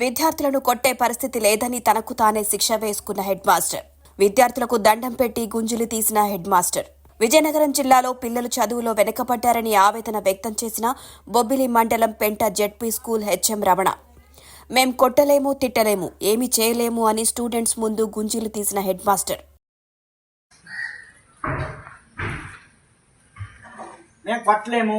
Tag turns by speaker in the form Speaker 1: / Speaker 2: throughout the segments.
Speaker 1: విద్యార్థులను కొట్టే పరిస్థితి లేదని తనకు తానే శిక్ష వేసుకున్న హెడ్ మాస్టర్. విద్యార్థులకు దండం పెట్టి గుంజులు తీసిన హెడ్ మాస్టర్. విజయనగరం జిల్లాలో పిల్లలు చదువులో వెనుకబడ్డారని ఆవేదన వ్యక్తం చేసిన బొబ్బిలి మండలం పెంట జెడ్పీ స్కూల్ హెచ్ఎం రమణ. మేం కొట్టలేము తిట్టలేము ఏమీ చేయలేము అని స్టూడెంట్స్ ముందు గుంజీలు తీసిన హెడ్ మాస్టర్.
Speaker 2: మేము కొట్టలేము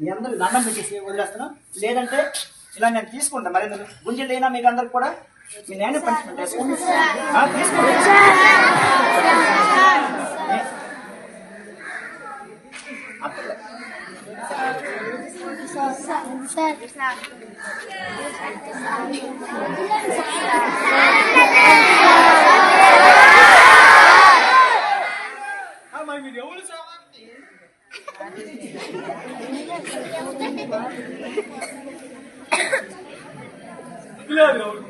Speaker 2: మీ అందరికీ దండం పెట్టేసి వదిలేస్తున్నాం. లేదంటే ఇలా నేను తీసుకుంటా. మరి ఎందుకు? గుంజలు మీకు అందరికి కూడా మీ నేను పనిష్మెంట్ వేసుకోండి. Yeah, no.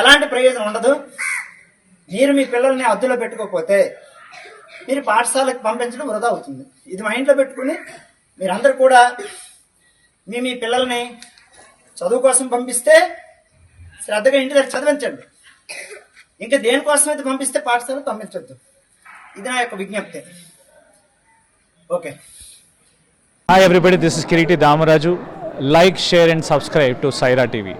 Speaker 2: ఎలాంటి ప్రయోజనం ఉండదు. మీరు మీ పిల్లల్ని అద్దులో పెట్టుకోకపోతే మీరు పాఠశాలకు పంపించడం వృధా అవుతుంది. ఇది మా ఇంట్లో పెట్టుకుని మీరందరూ కూడా మీ మీ పిల్లల్ని చదువు కోసం పంపిస్తే శ్రద్ధగా ఇంటి దగ్గర చదివించండి. ఇంకా దేనికోసం అయితే పంపిస్తే పాఠశాలకు పంపించొద్దు. ఇది నా యొక్క విజ్ఞప్తి. Okay.
Speaker 3: Hi everybody this is Kireeti Damaraju like share and subscribe to Saira TV